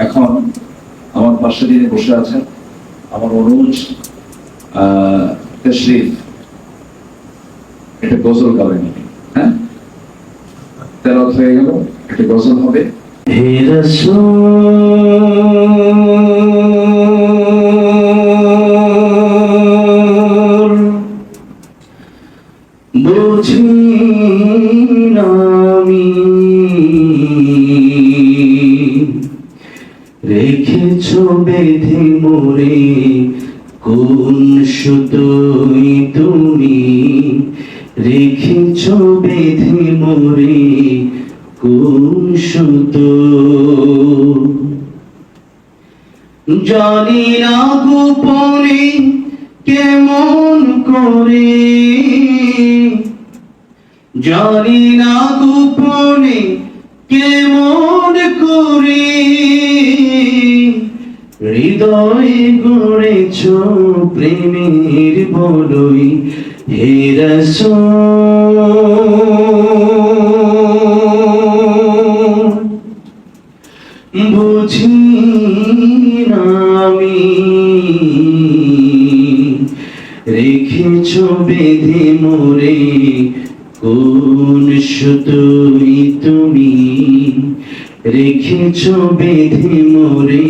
এখন আমার পাশে যিনি বসে আছেন আমার অনুজ আহ, এটা গজল গাবেন হ্যাঁ? হয়ে গেল এটা গজল হবে। বুঝি রেখেছ বেঁধে মোরে, কোন সুতোই তুমি? রেখেছ বেঁধে মোরে, কোন সুতো? জানি না গোপনে কেমন করে। জানি না গোপনে কেমন করে হৃদয় গড়েছ প্রেমের বলই হে রসূল। বুঝি আমি রেখেছ বেঁধে মোরে কোন সুতোই তুমি রেখেছ বেঁধে মোরে?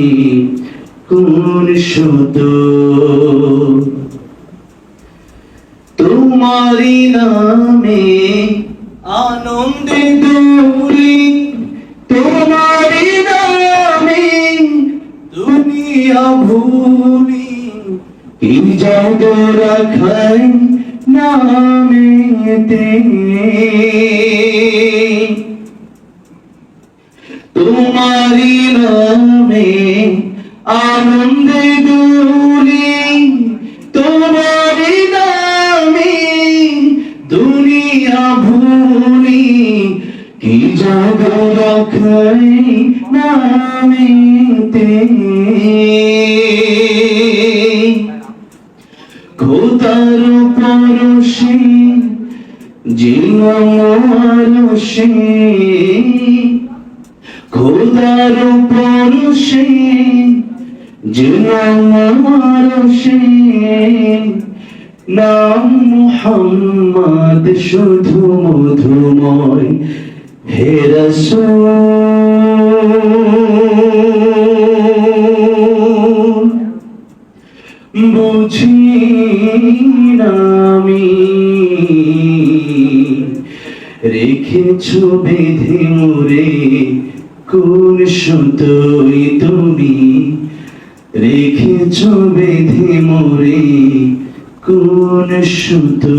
কোন সুতো? তোমারি নামে আনন্দে দৌড়ি তোমারি নামে দুনিয়া ভুলি কি জাদু রাখাই নামেতে। তোমারি নামে আনন্দে দুলি তোমারি নামে দুনিয়া ভুলি কি জাদু রাখাই নামেতে। জীবনসে খোদার পরশে জীবনসে নাম মোহাম্মদ শুধু মধুময় হে রসূল। রেখেছো বেঁধে মোরে কোন সুতোই তুমি রেখেছো বেঁধে মোরে কোন সুতো